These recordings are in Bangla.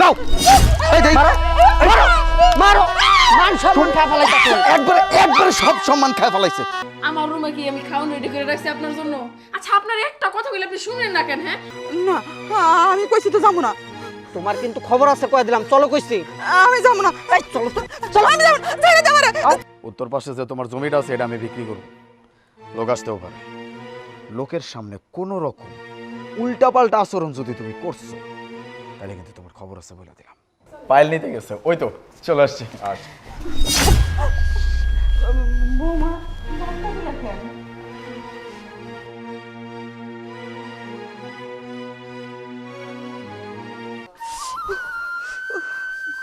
দাও। এই দেই মারো। মারো। মান সম্মান খায় একবারে একবারে সব সম্মান খায় ফেলাইছে। আমার রুমে কি আমি খাওয়ান রেডি করে রাখছি আপনার জন্য। আচ্ছা আপনার একটা কথা বলে আপনি শুনেন না কেন হ্যাঁ? না আমি কইছি তো যাব না। তোমার কিন্তু খবর আছে কয়ে দিলাম। চলো কইছি। আমি যাব না। এই চলো তো। চলো আমি যাব ছেড়ে উত্তর পাশে যে তোমার জমিটা আছে এটা আমি বিক্রি করব। লোক আসতেও পারে। লোকের সামনে কোনো রকম উল্টাপাল্টা আচরণ যদি তুমি করছ তাহলে কিন্তু তোমার খবর আছে বলে দিলাম। পায়েল নিতে গেছে। ওই তো চলে আসছে। আচ্ছা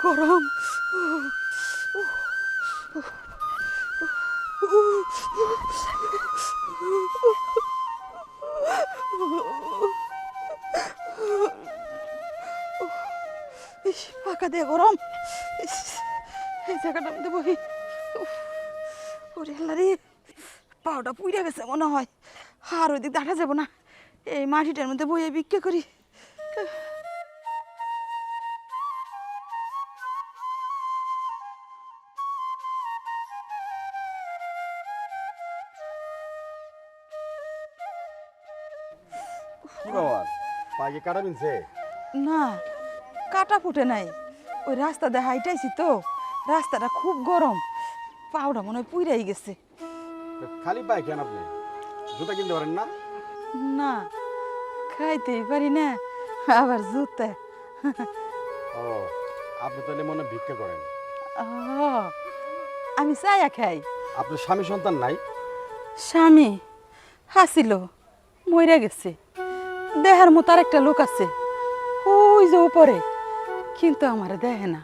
গরম। পাওটা পুড়ে গেছে মনে হয়। আর ওই দিক দেখা যাব না। এই মাটিটার মধ্যে বইয়ে বিক্রি করি। কি বাবা পায়ে কাটা মিনছে না কাটা ফুটে নাই। ওই রাস্তা দিয়ে হাইটাইছি তো। রাস্তাটা খুব গরম। পাউডা মনে হয় পুইরাই গেছে। খালি পায়ে কেন আপনি। জুতা কিনতে পারেন না? না খাইতেই পারি না আবার জুতে। ও আপনি তাহলে মনে ভিক্ষা করেন। আমি চায়া খাই। আপনার স্বামী সন্তান নাই? স্বামী হাসিল মইরা গেছে। দেহার মতো আরেকটা লোক আছে ওই যে উপরে কিন্তু আমার দেহে না।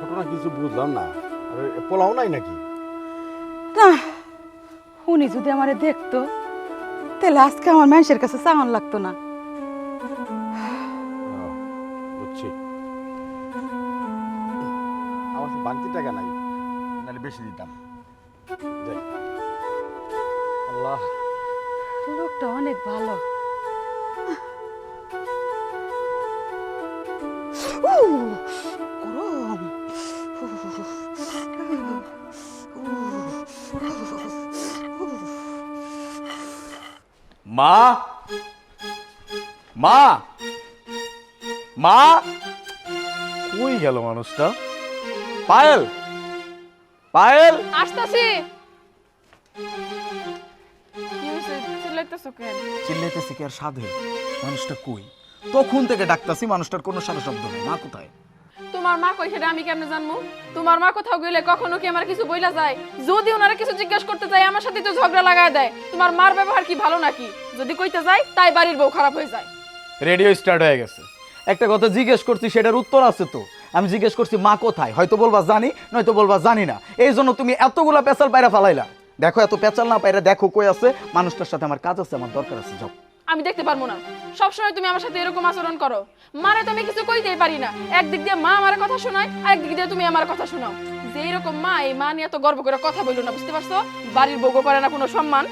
ঘটনা কিছু বুঝলাম না। পোলাও নাই নাকি? না উনি যদি আমারে দেখতো তাহলে আজকে আমার মানুষের কাছে চাওয়ান লাগতো না। ও, বুঝছি। আমার তো বাড়তি টাকা নাই নাহলে বেশি দিতাম। আল্লাহ। লোকটা অনেক ভালো। মা? মা? মা? কই গেল মানুষটা? পায়েল? পায়েল? আসতেছি। চিল্লাইতেছি কি আর সাধে? মানুষটা কই? তখন থেকে ডাকতাছি মানুষটার কোনো সারা শব্দ নেই। মা কোথায়? তোমার মা কই সেটা আমি কেমনে জানব তোমার মা কোথাও গেলে কখনো কি আমার কিছু বইলা যায়? যদি ওনারা কিছু জিজ্ঞেস করতে যায় আমার সাথে তো ঝগড়া লাগায় দেয়। তোমার মার ব্যবহার কি ভালো নাকি? যদি কইতে যায় তাই বাড়ির বউ খারাপ হয়ে যায়। রেডিও স্টার্ট হয়ে গেছে। একটা কথা জিজ্ঞেস করছি সেটার উত্তর আছে তো? আমি জিজ্ঞেস করছি মা কোথায়? হয়তো বলবা জানি নয়তো বলবা জানি না। এই জন্য তুমি এতগুলা পেঁচাল পায়রা ফালাইলা। দেখো এত পেঁচাল না পায়রা দেখো কই আছে। মানুষটার সাথে আমার কাজ আছে আমার দরকার আছে যাও। আমি দেখতে পারব না। সবসময় তুমি আমার সাথে এরকম আচরণ করো। মারে তো আমি কিছু কইতেই পারি না। একদিক দিয়ে মা আমার কথা শোনায় আর একদিক দিয়ে তুমি আমার কথা শোনাও। যে এরকম মা এই মা নিয়ে তো গর্ব করে কথা বলল না বুঝতে পারছ? বাড়ির বউগো করে না কোনো সম্মান।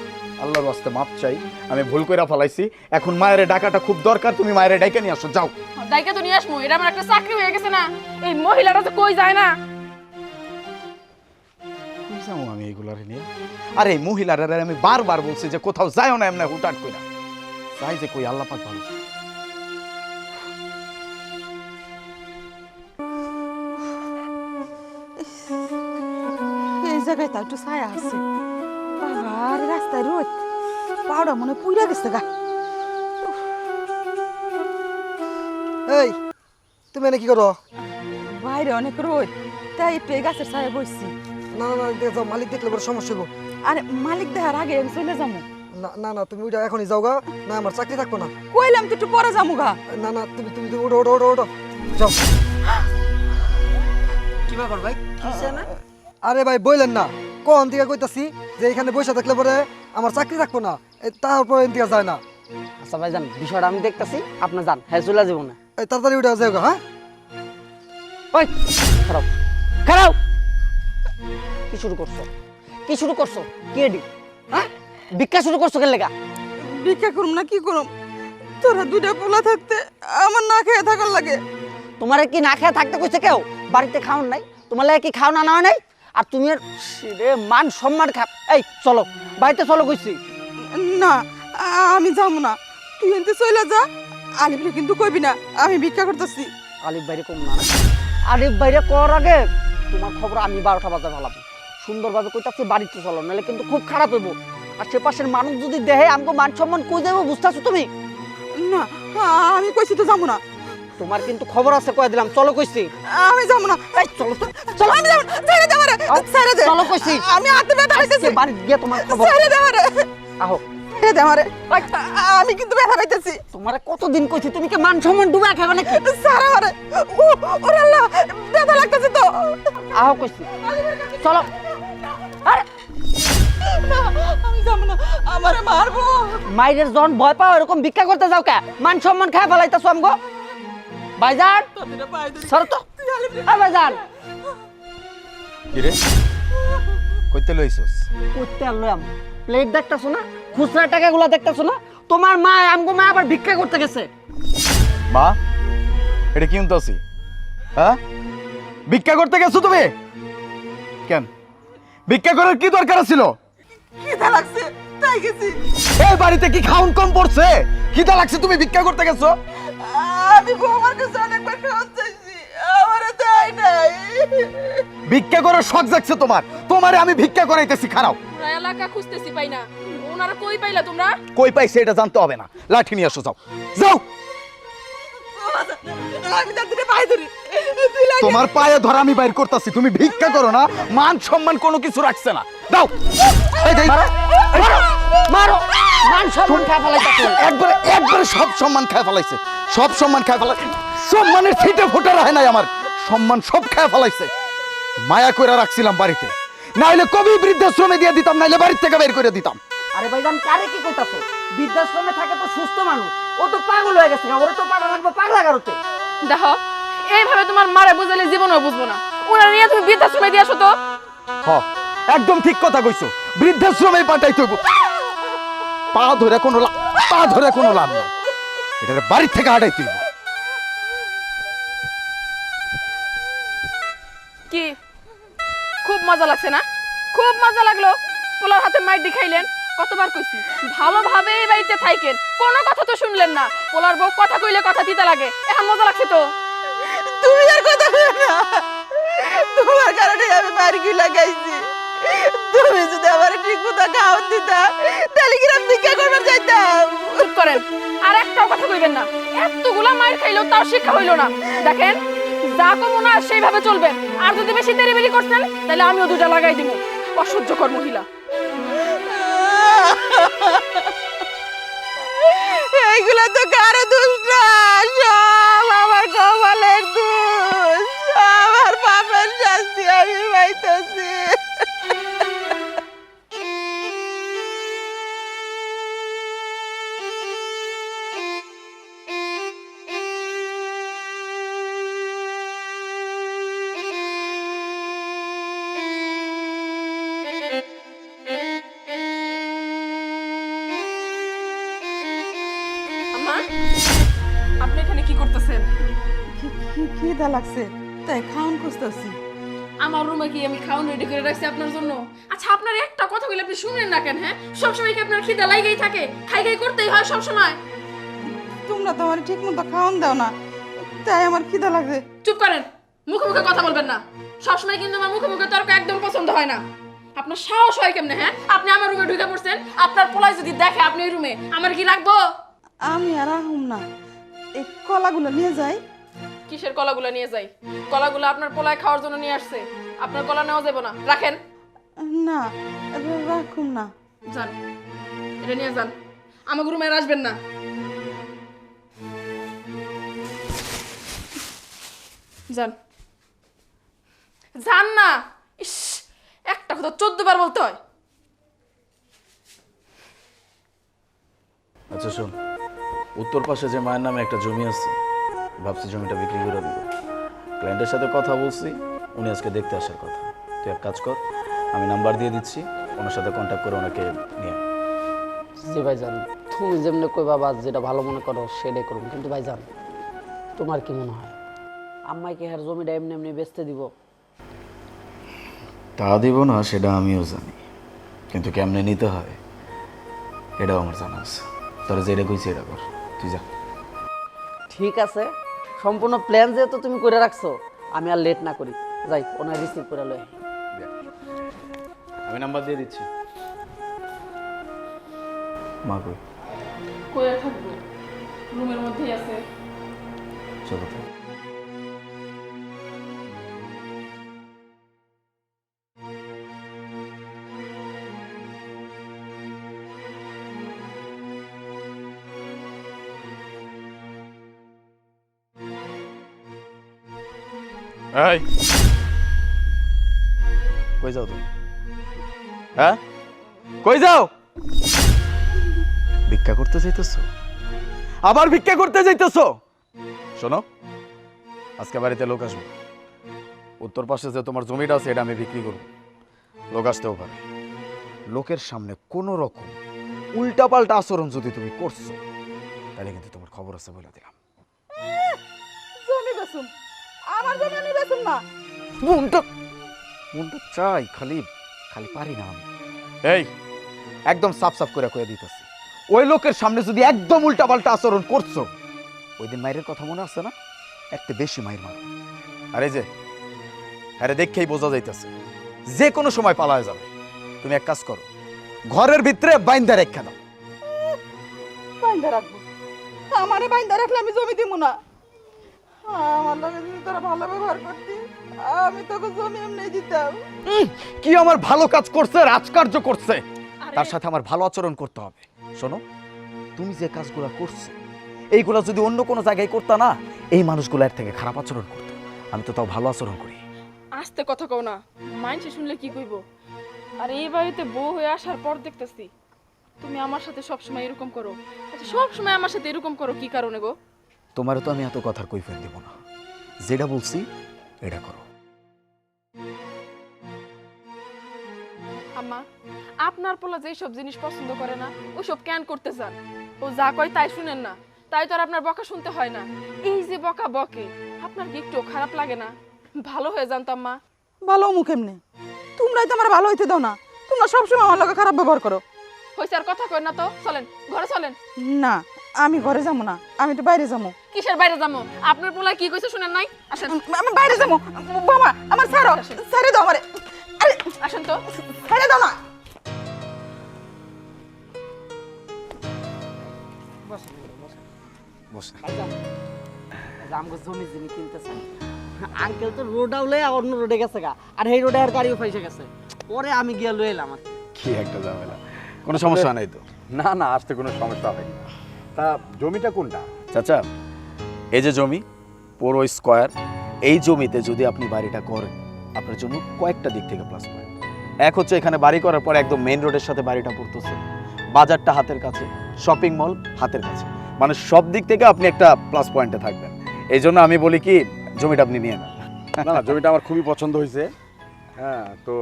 আল্লাহর রাস্তে মাপ চাই আমি ভুল কইরা ফালাইছি। এখন মায়ের ডাকাটা খুব দরকার তুমি মায়ের ডাইকে নিয়ে আসো যাও। দাইকে তো নিয়ে আসব এটা আমার একটা চাকরি হয়ে গেছে না। এই মহিলাটা তো কই যায় না? আমি এইগুলারে নিয়ে? আরে এই মহিলারা আমি বারবার বলছি যে কোথাও যাইও না এমনি হুটাট কইরা। চাই যে কই আল্লাহ পাক ভালো। এই জায়গায় তো একটু ছায়া আছে। বাবার রাস্তায় রোদ। পাউডা মনে পুইরা গেছে গা। এই তুমি এনে কি করো? বাইরে অনেক রোদ। তাই একটু এই গাছের ছায়া বসছি না না মালিক দেখলে বড় সমস্যা হব আরে মালিক দেখার আগে আমি চলে যাব। না না না তুমি ওইটা এখনই যাও গা। না আমার চাকরি থাকব না। কইলাম তো একটু পরে যাব গা। না না তুমি তুমি তুমি ওঠো ওঠো ওঠো ওঠো। যাও। কি ব্যাপার ভাই? কিসে না আরে ভাই বললেন না। কোন দিকে কইতাছি? যে এখানে বসে থাকলে পরে আমার চাকরি থাকব না। এ, তারপর এন দিকে যায় না। আচ্ছা ভাই যান বিষয়টা আমি দেখতাছি। আপনি যান হ্যাঁ চলে যাব না। এই তাড়াতাড়ি উঠে যাও গা হ্যাঁ? ওই খারাপ। খারাপ! কি শুরু করছ? কি শুরু করছ? কে ডি হ্যাঁ? ভিক্ষা শুরু করছ কেন লেগা? ভিক্ষা করুম না কি করুম? তোরা দুইটা পোলা থাকতে আমার না খেয়ে থাকার লাগে। তোমার কি না খেয়ে থাকতে কইছে কেউ? বাড়িতে খাওন নাই? তোমার লাগে কি খাওয়া না নাই? আর তুমি রে মান সম্মান খা এই চলো বাড়িতে চলো কইছি। না আমি যাব না। তুই এনতে চলে যা আলিফরে কিন্তু কইবি না আমি ভিক্ষা করতেছি। আলিফ বাইরে কম না? আলিফ বাইরে করার আগে। তোমার খবর আমি বারোটা বাজে ভালাম সুন্দরভাবে কইতাছি বাড়িতে চলো নাহলে কিন্তু খুব খারাপ হইব। আর সে পাশের মানুষ যদি দেহে আমাকে মান সম্মান কই দেবো বুঝতেছো তুমি? না আমি কইছি তো যাব না। তোমার কিন্তু খবর আছে কয়ে দিলাম চলো কইছি। আমি যাব না। এই চলো তো চলো আমি যাব ছেড়ে দে আমারে ছেড়ে দে। চলো কইছি। আমি হাতে ব্যথা আজকে বাড়ি গিয়ে তোমার খবর। ছেড়ে দে আমারে। আহো। ছেড়ে দে আমারে। আমি কিন্তু ব্যথা পাইতেছি। তোমারে কতদিন কইছি তুমি কি মান সম্মান ডুবে খাবে নাকি? আমারে। ওরে আল্লাহ ব্যথা লাগতেছে তো। আহো কইছি। চলো। আমারে মারবো। মাইরের জন ভয় পাও এরকম ভিক্ষা করতে যাও কে? মান সম্মান খায় ফেলাইতেছো আমগো? ভাইজান? সর তো। আ ভাইজান। কিরে? কইতে লইছস? করতে আনলাম প্লেট দেখতেছো না? খুচরা টাকাগুলো দেখতেছো না? তোমার মা আমগো মা আবার ভিক্ষা করতে গেছে। মা এটা কি উনতাছি হ্যাঁ? ভিক্ষা করতে গেছো তুমি? কেন? ভিক্ষা করার কি দরকার ছিল খিদা লাগছে? তাই গেছি? এই বাড়িতে কি খাউন কম পড়ছে? খিদা লাগছে তুমি ভিক্ষা করতে গেছো? আমি বৌমার কাছে অনেকবার খাওয়া চাইছি। আমারে দেয় নাই। ভিক্ষা করার শখ জাগছে তোমার। তোমারে আমি ভিক্ষা করাইতেছি খারাপ পুরা এলাকা খুঁজতেছি পাই না ওনারা কই পাইলা তোমরা? কই পাইছে এটা জানতে হবে না। লাঠি নিয়ে আসো যাও। যাও! তোমার পায়ে ধরা আমি বাইর করতেছি তুমি ভিক্ষা করো না মান সম্মান কোনো কিছু রাখছে না। দাও। মারো মারো মান সম্মান খায় ফেলাইতেছো একবারে একবারে সব সম্মান খায় ফেলাইছে। সব সম্মান খায় ফেলাই সম্মানের ছিটে ফোটা রাখে নাই আমার। সম্মান সব খায় ফেলাইছে। মায়া কইরা রাখছিলাম বাড়িতে। নাইলে কবি বৃদ্ধাশ্রমে দিয়ে দিতাম নাইলে বাড়ির থেকে বের করে দিতাম। আরে ভাইজান কারে কি কইতাছো? বৃদ্ধাশ্রমে থাকে তো সুস্থ মানুষ। ও তো পাগল হয়ে গেছে ওরে তো পাগল লাগবে পাগলা গারোতে। দেখো এইভাবে তোমার মারে বুঝালে জীবনও বুঝব না। ওনারা নিয়ে তুমি বৃদ্ধাশ্রমে দিয়ে আসো তো। হ একদম ঠিক কথা কইছো। বৃদ্ধাশ্রমে পাঠাইতে হইব। পা ধরে কোনো লাভ পা ধরে কোনো লাভ নাই। এটা বাড়ির থেকে হাঁটাইতে হইব। কি? খুব মজা লাগছে না? খুব মজা লাগল। পোলার হাতে মাইর খাইলেন। কতবার কইছি? ভালোভাবে এই বাড়িতে থাইকেন। কোনো কথা তো শুনলেন না। পোলার বউ কথা কইলে কথা দিতে লাগে। এখন মজা লাগছে তো? তুমি আর কথা বলো না। তোমার কারণে আমি বাড়ি কি লাগাইছি তুমি যদি আমার ঠিক মতো খাওয়ান দিতা তাহলে কি আমি ভিক্ষা করবার যাইতাম চুপ করেন। আর একটাও কথা কইবেন না। এতগুলা মায়ের খাইলেও তার শিক্ষা হইল না। দেখেন যা কমো না সেইভাবে চলবেন আর যদি বেশি দেরিবেরি করছেন তাহলে আমিও দুটা লাগাই দিব অসহ্যকর মহিলা। এইগুলা তো কারও দোষ খিদা লাগছে তাই খাওন খুঁজতেছি। আমার রুমে কি আমি খাওয়ান রেডি করে রাখছি আপনার জন্য? আচ্ছা আপনার একটা কথা বলে আপনি শুনেন না কেন হ্যাঁ? সবসময় কি আপনার খিদা লাগাই থাকে? খাই খাই করতেই হয় সবসময় তোমরা তো আমার ঠিক মতো খাওয়ান দাও না তাই আমার খিদা লাগছে। চুপ করেন মুখে মুখে কথা বলবেন না। সবসময় কিন্তু আমার মুখে মুখে তর্ক একদম পছন্দ হয় না। আপনার সাহস হয় কেমনে হ্যাঁ? আপনি আমার রুমে ঢুকে পড়ছেন আপনার পোলায় যদি দেখে আপনি এই রুমে আমার কি রাখব? আমি আর আহুম না এই কলাগুলো নিয়ে যাই। কিসের কলাগুলো নিয়ে যাই? কলাগুলো আপনার পোলায় খাওয়ার জন্য নিয়ে আসছে। আপনার কলা নেওয়া যাবে না। রাখেন। না রাখুম না। যান। এটা নিয়ে যান। আমাকে রুমে আর আসবেন না। যান। যান না। ইস একটা কথা চোদ্দ বার বলতে হয়। আচ্ছা শোন। উত্তর পাশে যে মায়ের নামে একটা জমি আছে ভাবছি জমিটা বিক্রি করে দিব। ক্লায়েন্টের সাথে কথা বলছি উনি আজকে দেখতে আসার কথা। তুই এক কাজ কর আমি নাম্বার দিয়ে দিচ্ছি ওনার সাথে কন্ট্যাক্ট করে ওনাকে নিয়ে। জি ভাইজান তুমি যেমনি কই বাবা যেটা ভালো মনে করো সেটাই করুন। কিন্তু ভাইজান তোমার কি মনে হয়? আম্মাই কি হার জমিটা এমনি এমনি বেচতে দিব? তা দিব না সেটা আমিও জানি। কিন্তু কেমনে নিতে হয় এটাও আমার জানা আছে। তোরা যেটা কইছি এটা কর। তুই যা। ঠিক আছে সম্পূর্ণ প্ল্যান যেহেতু তুমি করে রাখছো আমি আর লেট না করি। যাই ওনার রিসিভ করে লই আমি নাম্বার দিয়ে দিচ্ছি। মা কই? কোয়া থাকব। রুমের মধ্যেই আছে। চলো কই যাও তুমি? হ্যাঁ? কই যাও? ভিক্ষা করতে যাইতেছো? আবার ভিক্ষা করতে যাইতেছো? শোনো আজকে বাড়িতে লোক আসবে। উত্তর পাশে যে তোমার জমিটা আছে এটা আমি বিক্রি করব। লোক আসতেও পারে। লোকের সামনে কোনো রকম উল্টাপাল্টা আচরণ যদি তুমি করছ তাহলে কিন্তু তোমার খবর আছে বলে দিলাম। জমি আমার জমি আমি বেসুম না। মনটা চাই খালি খালি পারি না আমি। এই। একদম সাফ সাফ করে কয়ে দিতেছি। ওই লোকের সামনে যদি একদম উল্টা পাল্টা আচরণ করছ ওই দিন মায়ের কথা মনে আছে না? একটা বেশি মায়ের মার। আরে যে আরে দেখেই বোঝা যাইতেছে। যে কোনো সময় পালায় যাবে। তুমি এক কাজ করো ঘরের ভিতরে বাইন্দা রেখা দাও। বাইন্দা রাখব? আমারে বাইন্দা রাখলে আমি জমি দিব না। আমার লগে যদি তোরা ভালো ব্যবহার করতি। আমি তোকে জমি এমনি দিতাম। কি আমার ভালো কাজ করছে রাজকার্য করছে? তার সাথে আমার ভালো আচরণ করতে হবে। শোনো তুমি যে কাজগুলো করছ এইগুলো যদি অন্য কোনো জায়গায় করতা না এই মানুষগুলোর থেকে খারাপ আচরণ করতো। আমি তো তাও ভালো আচরণ করি। আস্তে কথা কও না মাইনসে শুনলে কি কইব? আর এই বাড়িতে বউ হয়ে আসার পর দেখতেছি তুমি আমার সাথে সব সময় এরকম করো। আচ্ছা সব সময় আমার সাথে এরকম করো কি কারণে গো? তোমারও তো আমি এত কথার কৈফিয়ত দেব না। যেটা বলছি এটা করো। আম্মা আপনার পোলা যেই সব জিনিস পছন্দ করে না ওসব ক্যান করতে চান ও যা কয় তাই শুনেন না তাই তো আর আপনার বকা শুনতে হয় না। এই যে বকা বকে আপনার কি একটু খারাপ লাগে না? ভালো হয়ে যান তো আম্মা। ভালো মুখ এমনি তোমরাই তো আমার ভালো হইতে দাও না। তোমরা সবসময় আমার লগে খারাপ ব্যবহার করো। হয়েছে আর কথা কই না তো চলেন ঘরে চলেন। না আমি ঘরে যাব না আমি তো বাইরে যাব কিসের বাইরে যাব আপনার পোলা কি কইছে শুনেন নাই? আসেন। আমি বাইরে যাব বাবা আমার ছাড়ো ছেড়ে দাও আমারে। আসেন তো। ছেড়ে দাও না। আমগো জমি জমি কিনতে আঙ্কেল তো রোড আউলে অন্য রোডে গেছে গা আর এই রোডে আর গাড়িও ফাইসে গেছে। পরে আমি গিয়ে লয়ে এলাম আর কি। কি একটা ঝামেলা। কোনো সমস্যা নাই তো? না না আসতে কোনো সমস্যা হয়নি তা জমিটা কোনটা? চাচা এই যে জমি পুরো স্কোয়ার এই জমিতে যদি আপনি বাড়িটা করেন আপনার জন্য কয়েকটা দিক থেকে প্লাস পয়েন্ট এক হচ্ছে এখানে বাড়ি করার পর একদম মেইন রোডের সাথে বাড়িটা পড়তেছে। বাজারটা হাতের কাছে শপিং মল হাতের কাছে। মানে সব দিক থেকে আপনি একটা প্লাস পয়েন্টে থাকবেন। এই জন্য আমি বলি কি জমিটা আপনি নিয়ে নেন। না না জমিটা আমার খুবই পছন্দ হয়েছে। হ্যাঁ তো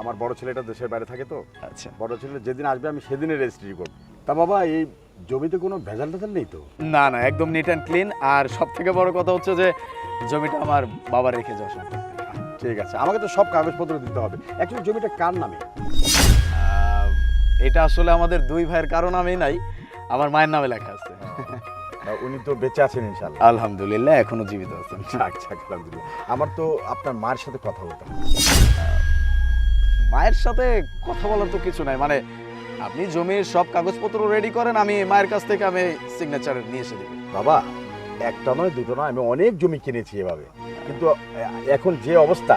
আমার বড় ছেলেটা দেশের বাইরে থাকে তো। আচ্ছা। বড় ছেলে যেদিন আসবে আমি সেদিনে রেজিস্ট্রি করব। তা বাবা এই জমিতে কোনো ভেজাল টেজাল নেই তো? না না একদম নিট অ্যান্ড ক্লিন আর সব থেকে বড় কথা হচ্ছে যে জমিটা আমার বাবা রেখে যাওয়া। ঠিক আছে। আমাকে তো সব কাগজপত্র দিতে হবে। অ্যাকচুয়ালি জমিটা কার নামে? এটা আসলে আমাদের দুই ভাইয়ের কারণ আমি নাই আমার মায়ের নামে লেখা আছে। তা উনি তো বেঁচে আছেন ইনশাল্লাহ আলহামদুলিল্লাহ এখনও জীবিত আছেন। যাক যাক আলহামদুলিল্লাহ। আমার তো আপনার মায়ের সাথে কথা বলতাম মায়ের সাথে কথা বলার তো কিছু নাই। মানে আপনি জমির সব কাগজপত্র রেডি করেন আমি মায়ের কাছ থেকে আমি সিগনেচার নিয়ে এসে দিব। বাবা একটা নয় দুটো নয় আমি অনেক জমি কিনেছি এভাবে। কিন্তু এখন যে অবস্থা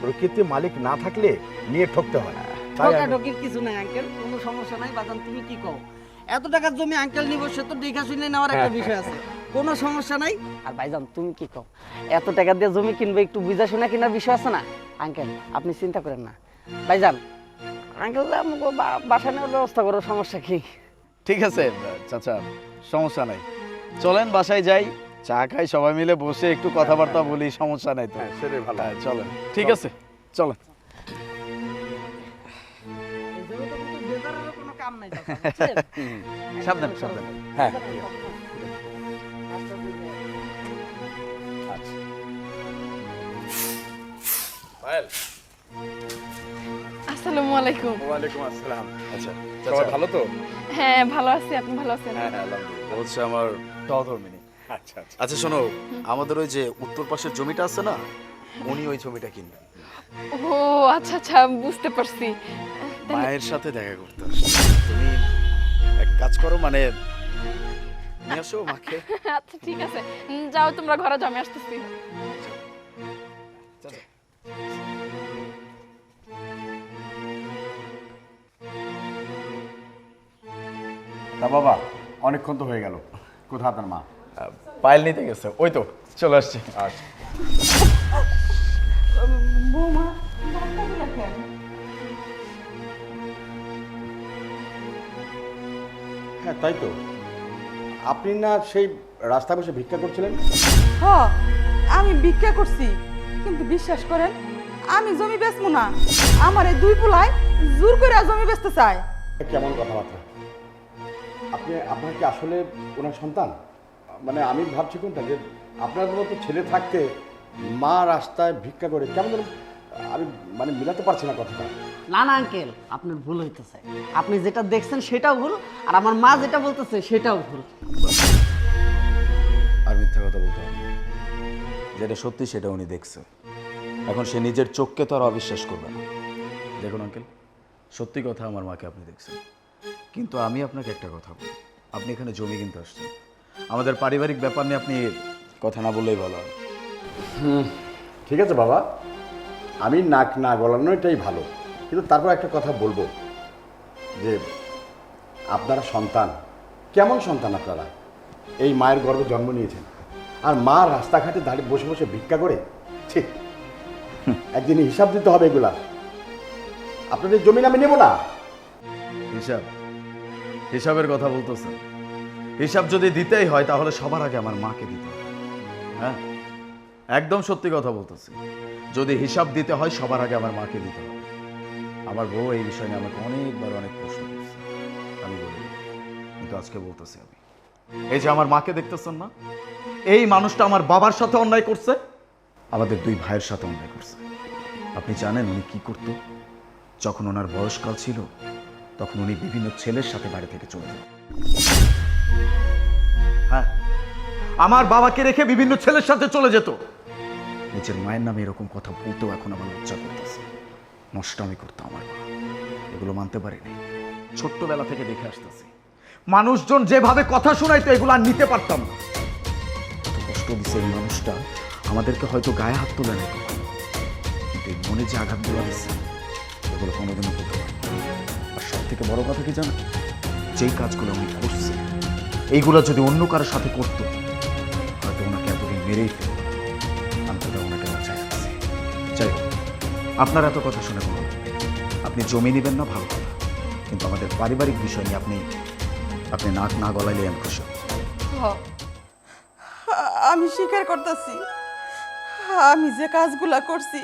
প্রকৃতি মালিক না থাকলে নিয়ে ঠকতে হয় ঠকাঠকির কিছু নাই আঙ্কেল কোনো সমস্যা নাই বাজান তুমি কি কও? এত টাকার জমি আঙ্কেল নিব সে তো দেখা শুনে নেওয়ার একটা বিষয় আছে। কোনো সমস্যা নাই? আর ভাইজান তুমি কি কও? এত টাকা দিয়ে জমি কিনবে একটু বুঝা শোনা কেনার বিষয় আছে না? আঙ্কেল আপনি চিন্তা করেন না। ভাইজান আঙ্কেল আমাকে বাসা নেওয়ার ব্যবস্থা করো সমস্যা কি? ঠিক আছে চাচা সমস্যা নাই। চলেন বাসায় যাই। চা খাই সবাই মিলে বসে একটু কথাবার্তা বলি সমস্যা নাই তো। হ্যাঁ সেটাই ভালো। হ্যাঁ, চলেন। ঠিক আছে। চলেন। কোনো কাম সামনে যাও, বুঝছেন? সাবধান সাবধান। হ্যাঁ। আসসালামু আলাইকুম। ওয়ালাইকুম আসসালাম। আচ্ছা সবাই ভালো তো? হ্যাঁ ভালো আছি। আপনি ভালো আছেন? হ্যাঁ হ্যাঁ আলহামদুলিল্লাহ। হচ্ছে আমার সহধর্মিনী আচ্ছা আচ্ছা। আচ্ছা শোনো আমাদের ওই যে উত্তর পাশের জমিটা আছে না উনি ওই জমিটা কিনবেন। ও আচ্ছা আচ্ছা বুঝতে পারছি। মায়ের সাথে দেখা করতে তুমি এক কাজ করো মানে নিয়ে আসো মাকে। আচ্ছা ঠিক আছে। যাও তোমরা ঘরে জমে আসতেছি। তা বাবা অনেকক্ষণ তো হয়ে গেল। কোথা আপনার মা? পায়েল নিতে গেছে। ওই তো চলে আসছে। আচ্ছা। হ্যাঁ তাই তো। আপনি না সেই রাস্তা বসে ভিক্ষা করছিলেন? হ আমি ভিক্ষা করছি কিন্তু বিশ্বাস করেন আমি জমি বেচবো না। আমার এই দুই পোলায় জোর করে জমি বেচতে চায়। কেমন কথাবার্তা? আপনি আপনার কি আসলে ওনার সন্তান? মানে আমি ভাবছি কোনটা যে আপনার মতো ছেলে থাকতে মা রাস্তায় ভিক্ষা করে কেমন যেন আমি মানে মিলাতে পারছি না কথাটা। না না আঙ্কেল আপনার ভুল হইতেছে। আপনি যেটা দেখছেন সেটাও ভুল আর আমার মা যেটা বলতেছে সেটাও ভুল। আর মিথ্যা কথা বলতে হবে না। যেটা সত্যি সেটা উনি দেখছে এখন সে নিজের চোখকে তো আর অবিশ্বাস করবে না। দেখুন আঙ্কেল সত্যি কথা আমার মাকে আপনি দেখছেন। কিন্তু আমি আপনাকে একটা কথা বলি। আপনি এখানে জমি কিনতে আসছেন। আমাদের পারিবারিক ব্যাপার নিয়ে আপনি কথা না বললেই ভালো হয়। ঠিক আছে বাবা। আমি নাক না গলানো এটাই ভালো। কিন্তু তারপর একটা কথা বলব। যে আপনারা সন্তান কেমন সন্তান আপনারা? এই মায়ের গর্ভে জন্ম নিয়েছেন। আর মা রাস্তাঘাটে দাঁড়িয়ে বসে বসে ভিক্ষা করে? ঠিক একদিন হিসাব দিতে হবে এগুলা। আপনাদের জমি আমি নেব না। হিসাব? হিসাবের কথা বলতেছেন হিসাব যদি দিতেই হয়, তাহলে সবার আগে আমার মাকে দিতে হ্যাঁ? একদম সত্যি কথা বলতেছি। যদি হিসাব দিতে হয়, সবার আগে আমার মাকে দিতে হবে। আমার বউ এই বিষয় নিয়ে আমাকে অনেকবার অনেক প্রশ্ন করছে। আমি বলি, কিন্তু আজকে বলতেছি আমি। এই যে আমার মাকে দেখতেছেন না, এই মানুষটা আমার বাবার সাথে অন্যায় করছে, আমাদের দুই ভাইয়ের সাথে অন্যায় করছে। আপনি জানেন উনি কি করতো? যখন ওনার বয়সকাল ছিল তখন উনি বিভিন্ন ছেলের সাথে বাড়ি থেকে চলে যান। হ্যাঁ আমার বাবাকে রেখে বিভিন্ন ছেলের সাথে চলে যেত। নিজের মায়ের নামে এরকম কথা বলতেও এখন আমার লজ্জা করতেছে। নষ্ট আমি করতাম আমার মা। এগুলো মানতে পারিনি। ছোট্টবেলা থেকে দেখে আসতেছি। মানুষজন যেভাবে কথা শোনাইতো এগুলো আর নিতে পারতাম না। এত কষ্ট দিছে এই মানুষটা আমাদেরকে হয়তো গায়ে হাত তুলে নেয় কখনো। কিন্তু এই মনে যে আঘাত আঘাতগুলো দিচ্ছে এগুলো কোনোদিনও করতে না। আর সব থেকে বড় কথা কি জানো? যেই কাজগুলো উনি করছে, এইগুলো যদি অন্য কারোর সাথে করতো, হয়তো ওনাকে এতদিন মেরেই ফেলত আমি তো ওনাকে বাঁচাই রাখছি। যাই হোক, আপনার এত কথা শুনে নেই। আপনি জমি নেবেন না, ভালো কথা। কিন্তু আমাদের পারিবারিক বিষয় নিয়ে আপনি আপনি নাক না গলাইলে আমি খুশি হব। আমি স্বীকার করতেছি। আমি যে কাজগুলা করছি,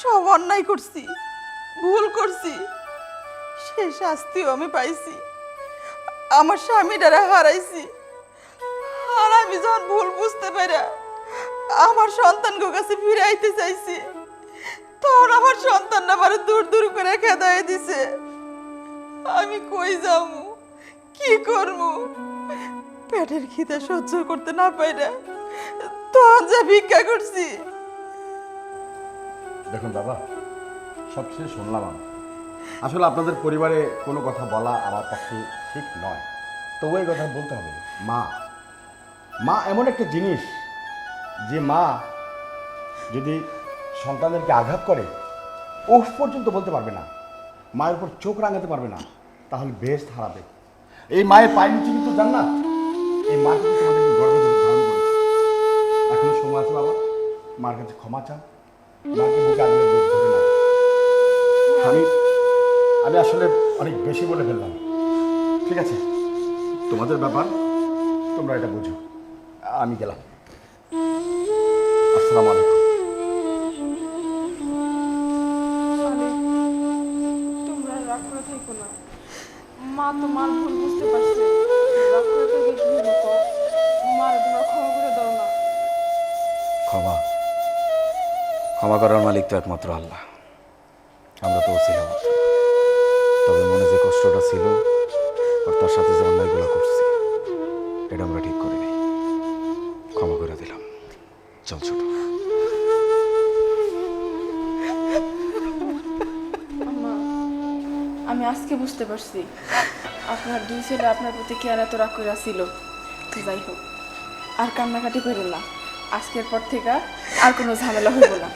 সব অন্যায় করছি, ভুল করছি। সে শাস্তিও আমি পাইছি। আমার স্বামীটারে হারাইছি। আর আমি যখন ভুল বুঝতে পেরে আমার সন্তানকে কাছে ফিরে আইতে চাইছি, তখন আমার সন্তান আমার দূর দূর করে খেদাই দিছে। আমি কই যাব? কি করব? পেটের খিদে সহ্য করতে না পাইরা তখন যা ভিক্ষা করছি। দেখুন বাবা সব শুনলাম আমি। আসলে আপনাদের পরিবারে কোনো কথা বলা আমার পক্ষে ঠিক নয়। তবু এই কথা বলতে হবে, মা। মা এমন একটা জিনিস যে মা যদি সন্তানদেরকে আঘাত করে ওহ পর্যন্ত বলতে পারবে না। মায়ের উপর চোখ রাঙাতে পারবে না, তাহলে বেশ হারাবে। এই মায়ের পায়ের নিচে কিন্তু জান্নাত। এই মা কিন্তু তোমাদের গর্ব ধারণ করেছে। এখনও সময় আছে বাবা? মার কাছে ক্ষমা চাও। মাকে বুকে নাও। আমি আমি আসলে অনেক বেশি বলে ফেললাম। ঠিক আছে? তোমাদের ব্যাপার তোমরা এটা বুঝো। আমি গেলাম। আসসালামু আলাইকুম। তোমরা রাগ করে থাকো না। মা তো মার ভুল বুঝতে পারছে। রাগ করে তো কি হলো মার তোমরা ক্ষমা করে দাও না। ক্ষমা। ক্ষমা করার মালিক তো একমাত্র আল্লাহ। আমরা তো মাত্র। তবে মনে যে কষ্টটা ছিল, আর তার সাথে যে অন্যায়গুলো করছি, এটা আমরা ঠিক করিনি। ক্ষমা করে দিলাম। চল ছোট। আমি আজকে বুঝতে পারছি। আপনার দুই ছেলে আপনার প্রতি কেয়ার এত রাগ করে ছিল? যাই হোক, আর কান্নাকাটি করেন না। আজকের পর থেকে আর কোনো ঝামেলা হইব না।